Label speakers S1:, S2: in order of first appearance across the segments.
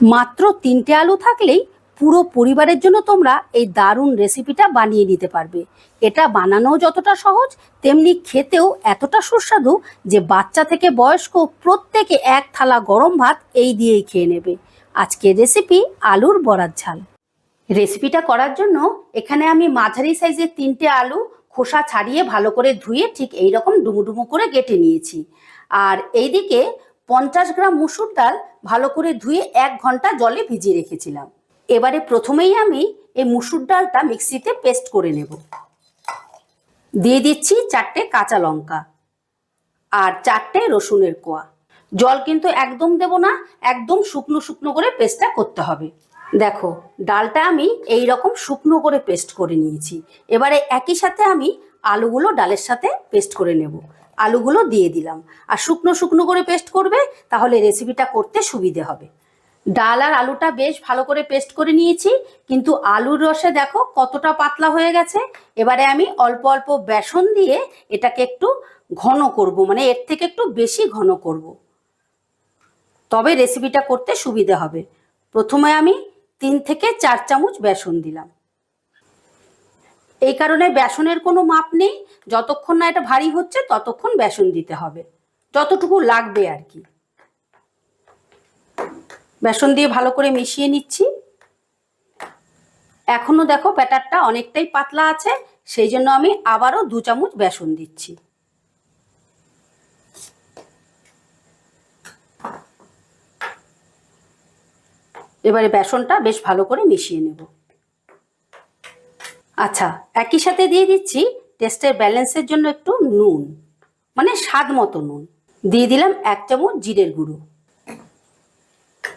S1: মাত্র তিনটে আলু থাকলেই পুরো পরিবারের জন্য তোমরা এই দারুণ রেসিপিটা বানিয়ে নিতে পারবে। এটা বানানোও যতটা সহজ, তেমনি খেতেও এতটা সুস্বাদু যে বাচ্চা থেকে বয়স্ক প্রত্যেকে এক থালা গরম ভাত এই দিয়েই খেয়ে নেবে। আজকে রেসিপি আলুর বড়ার ঝাল। রেসিপিটা করার জন্য এখানে আমি মাঝারি সাইজের তিনটে আলু খোসা ছাড়িয়ে ভালো করে ধুয়ে ঠিক এই রকম ডুমুডুমু করে কেটে নিয়েছি। আর এইদিকে পঞ্চাশ গ্রাম মুসুর ডাল ভালো করে ধুয়ে এক ঘণ্টা জলে ভিজিয়ে রেখেছিলাম। এবারে প্রথমেই আমি এই মুসুর ডালটা মিক্সিতে পেস্ট করে নেব। দিয়ে দিচ্ছি চারটে কাঁচা লঙ্কা আর চারটে রসুনের কোয়া। জল কিন্তু একদম দেব না, একদম শুকনো শুকনো করে পেস্টটা করতে হবে। দেখো, ডালটা আমি এই রকম শুকনো করে পেস্ট করে নিয়েছি। এবারে একই সাথে আমি আলুগুলো ডালের সাথে পেস্ট করে নেব। আলুগুলো দিয়ে দিলাম। আর শুকনো শুকনো করে পেস্ট করবে, তাহলে রেসিপিটা করতে সুবিধে হবে। ডাল আর আলুটা বেশ ভালো করে পেস্ট করে নিয়েছি, কিন্তু আলুর রসে দেখো কতটা পাতলা হয়ে গেছে। এবারে আমি অল্প অল্প বেসন দিয়ে এটাকে একটু ঘন করব মানে এর থেকে একটু বেশি ঘন করব। তবে রেসিপিটা করতে সুবিধে হবে। প্রথমে আমি তিন থেকে চার চামচ বেসন দিলাম। এই কারণে বেসনের কোনো মাপ নেই যতক্ষণ না এটা ভারী হচ্ছে, ততক্ষণ বেসন দিতে হবে। যতটুকু লাগবে আর কি। বেসন দিয়ে ভালো করে মিশিয়ে নিচ্ছি। এখনও দেখো ব্যাটারটা অনেকটাই পাতলা আছে, সেই জন্য আমি আবারও দু চামচ বেসন দিচ্ছি। এবারে বেসনটা বেশ ভালো করে মিশিয়ে নেব। আচ্ছা একই সাথে দিয়ে দিচ্ছি টেস্টের ব্যালেন্সের জন্য একটু নুন মানে স্বাদ মতো নুন। দিয়ে দিলাম এক চামচ জিরের গুঁড়ো।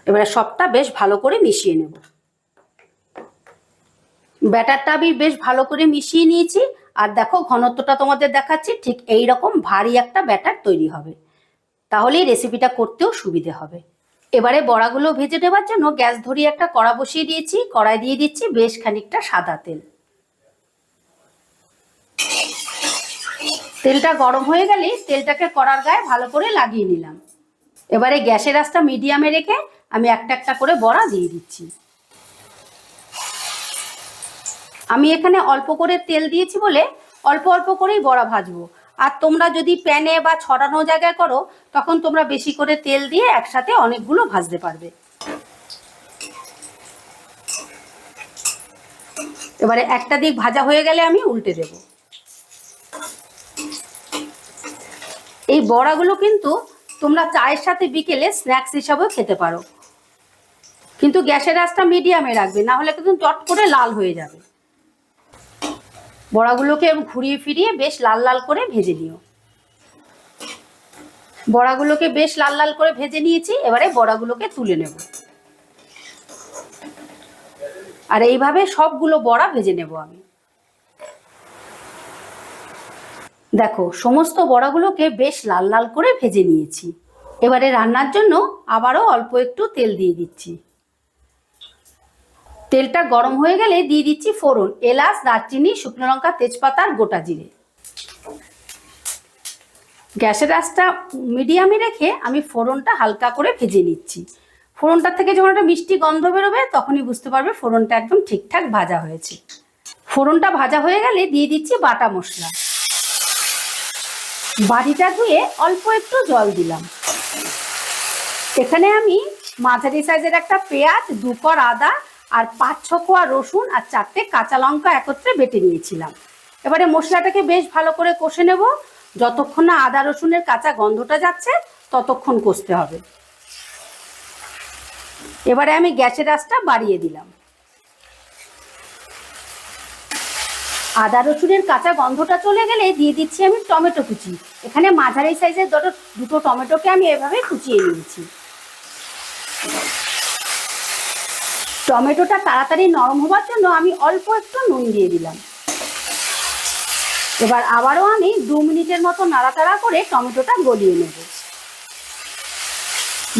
S1: এবারে সবটা বেশ ভালো করে মিশিয়ে নেব। ব্যাটারটা আমি বেশ ভালো করে মিশিয়ে নিয়েছি। আর দেখো ঘনত্বটা তোমাদের দেখাচ্ছি, ঠিক এই রকম ভারী একটা ব্যাটার তৈরি হবে। তাহলেই রেসিপিটা করতেও সুবিধে হবে। এবারে বড়াগুলো ভেজে নেবার জন্য গ্যাস ধরিয়ে একটা কড়া বসিয়ে দিয়েছি। কড়াই দিয়ে দিচ্ছি বেশ খানিকটা সাদা তেল। তেলটা গরম হয়ে গেলে তেলটাকে কড়ার গায়ে ভালো করে লাগিয়ে নিলাম। এবারে গ্যাসের আঁচটা মিডিয়ামে রেখে আমি একটা একটা করে বড়া দিয়ে দিচ্ছি। আমি এখানে অল্প করে তেল দিয়েছি বলে অল্প অল্প করেই বড়া ভাজবো। আর তোমরা যদি প্যানে বা ছড়ানো জায়গায় করো, তখন তোমরা বেশি করে তেল দিয়ে একসাথে অনেকগুলো ভাজতে পারবে। এবারে একটা দিক ভাজা হয়ে গেলে আমি উল্টে দেব। এই বড়াগুলো কিন্তু তোমরা চায়ের সাথে বিকেলে স্ন্যাক্স হিসাবেও খেতে পারো। কিন্তু গ্যাসের আঁচটা মিডিয়ামে রাখবে, না হলে কিন্তু চট করে লাল হয়ে যাবে। বড়াগুলোকে ঘুরিয়ে ফিরিয়ে বেশ লাল লাল করে ভেজে নিও। বড়াগুলোকে বেশ লাল লাল করে ভেজে নিয়েছি, এবারে বড়াগুলোকে তুলে নেব। আর এইভাবে সবগুলো বড়া ভেজে নেব আমি। দেখো, সমস্ত বড়াগুলোকে বেশ লাল লাল করে ভেজে নিয়েছি। এবারে রান্নার জন্য আবারও অল্প একটু তেল দিয়ে দিচ্ছি। তেলটা গরম হয়ে গেলে দিয়ে দিচ্ছি ফোড়ন, এলাচ, দারচিনি, শুকনো লঙ্কা, তেজপাতা আর গোটা জিরে। গ্যাসের আঁচটা মিডিয়ামে রেখে আমি ফোড়নটা হালকা করে ভেজে নিচ্ছি। ফোড়নটার থেকে যখন একটা মিষ্টি গন্ধ বেরোবে, তখনই বুঝতে পারবে ফোড়নটা একদম ঠিকঠাক ভাজা হয়েছে। ফোড়নটা ভাজা হয়ে গেলে দিয়ে দিচ্ছি বাটা মশলা। বাড়িটা ধুয়ে অল্প একটু জল দিলাম। এখানে আমি মাঝারি সাইজের একটা পেঁয়াজ, দু কর আদা আর পাঁচ ছ কোয়া রসুন আর চারটে কাঁচা লঙ্কা একত্রে বেটে নিয়েছিলাম। এবারে মশলাটাকে বেশ ভালো করে কষে নেব। যতক্ষণ না আদা রসুনের কাঁচা গন্ধটা যাচ্ছে, ততক্ষণ কষতে হবে। এবারে আমি গ্যাসের আঁচটা বাড়িয়ে দিলাম। আদা রসুনের কাঁচা গন্ধটা চলে গেলে দিয়ে দিচ্ছি আমি টমেটো কুচি। এখানে মাঝারি সাইজের দুটো দুটো টমেটোকে আমি এভাবে কুচিয়ে নিয়েছি। টমেটোটা তাড়াতাড়ি নরম হওয়ার জন্য আমি অল্প একটু নুন দিয়ে দিলাম। এবার আবারও আমি দু মিনিটের মতো নাড়াচাড়া করে টমেটোটা গলিয়ে নেব।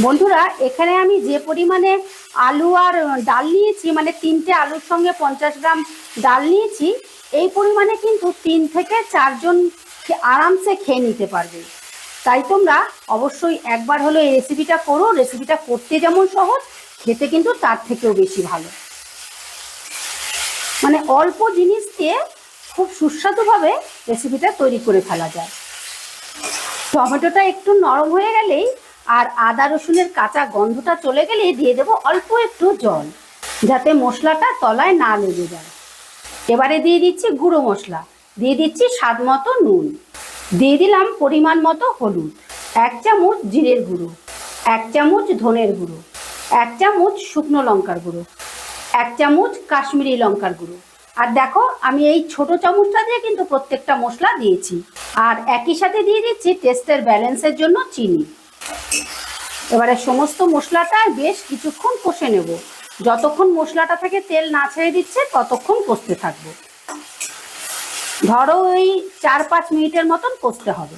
S1: বন্ধুরা, এখানে আমি যে পরিমাণে আলু আর ডাল নিয়েছি মানে তিনটে আলুর সঙ্গে পঞ্চাশ গ্রাম ডাল নিয়েছি এই পরিমাণে কিন্তু তিন থেকে চারজন আরামসে খেয়ে নিতে পারবে। তাই তোমরা অবশ্যই একবার হলো এই রেসিপিটা করো। রেসিপিটা করতে যেমন সহজ, খেতে কিন্তু তার থেকেও বেশি ভালো। মানে অল্প জিনিস দিয়ে খুব সুস্বাদুভাবে রেসিপিটা তৈরি করে ফেলা যায়। টমেটোটা একটু নরম হয়ে গেলেই আর আদা, রসুনের কাঁচা গন্ধটা চলে গেলেই দিয়ে দেবো অল্প একটু জল, যাতে মশলাটা তলায় না লেগে যায়। এবারে দিয়ে দিচ্ছি গুঁড়ো মশলা। দিয়ে দিচ্ছি স্বাদ মতো নুন। দিয়ে দিলাম পরিমাণ মতো হলুদ। এক চামচ জিরের গুঁড়ো। এক চামচ ধনের গুঁড়ো। এক চামচ শুকনো লঙ্কার গুঁড়ো। এক চামচ কাশ্মীরি লঙ্কার গুঁড়ো। আর দেখো, আমি এই ছোট চামচটা দিয়ে কিন্তু প্রত্যেকটা মশলা দিয়েছি। আর একই সাথে দিয়ে দিচ্ছি টেস্টের ব্যালেন্সের জন্য চিনি। এবারে সমস্ত মশলাটা বেশ কিছুক্ষণ কষে নেব। যতক্ষণ মশলাটা থেকে তেল না ছেড়ে দিচ্ছে, ততক্ষণ কষতে থাকব। ধরো ওই চার পাঁচ মিনিটের মতন কষতে হবে।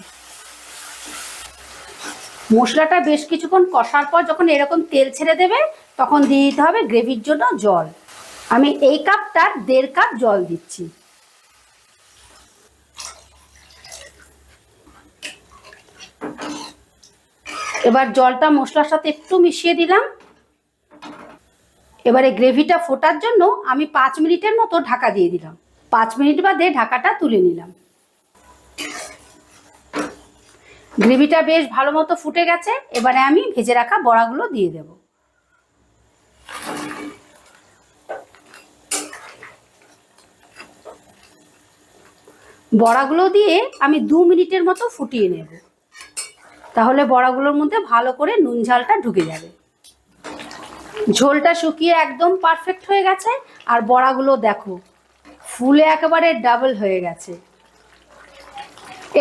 S1: মশলাটা বেশ কিছুক্ষণ কষার পর যখন এরকম তেল ছেড়ে দেবে, তখন দিয়ে দিতে হবে গ্রেভির জন্য জল। আমি এই কাপটার দেড় কাপ জল দিচ্ছি। এবার জলটা মশলার সাথে একটু মিশিয়ে দিলাম। এবারে গ্রেভিটা ফোটার জন্য আমি পাঁচ মিনিটের মতো ঢাকা দিয়ে দিলাম। পাঁচ মিনিট বাদে ঢাকাটা তুলে নিলাম। গ্রেভিটা বেশ ভালো মতো ফুটে গেছে, এবারে আমি ভেজে রাখা বড়াগুলো দিয়ে দেব। বড়াগুলো দিয়ে আমি দু মিনিটের মতো ফুটিয়ে নেব। তাহলে বড়াগুলোর মধ্যে ভালো করে নুন ঝালটা ঢুকে যাবে। ঝোলটা শুকিয়ে একদম পারফেক্ট হয়ে গেছে, আর বড়াগুলো দেখো, ফুলে একেবারে ডাবল হয়ে গেছে।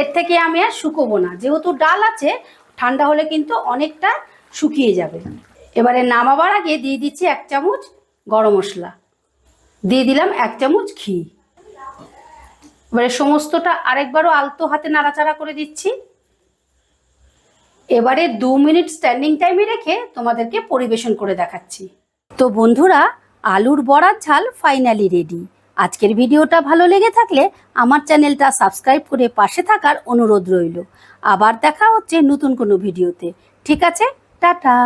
S1: এর থেকে আমি আর শুকোবো না, যেহেতু ডাল আছে, ঠান্ডা হলে কিন্তু অনেকটা শুকিয়ে যাবে। এবারে নামাবার আগে দিয়ে দিচ্ছি এক চামচ গরম মশলা। দিয়ে দিলাম এক চামচ ঘি। এবারে সমস্তটা আরেকবারও আলতো হাতে নাড়াচাড়া করে দিচ্ছি। এবারে দু মিনিট স্ট্যান্ডিং টাইমে রেখে তোমাদেরকে পরিবেশন করে দেখাচ্ছি। তো বন্ধুরা, আলুর বড়ার ঝাল ফাইনালি রেডি আজকের ভিডিওটা ভালো লেগে থাকলে আমার চ্যানেলটা সাবস্ক্রাইব করে পাশে থাকার অনুরোধ রইল। আবার দেখা হচ্ছে নতুন কোনো ভিডিওতে। ঠিক আছে, টাটা!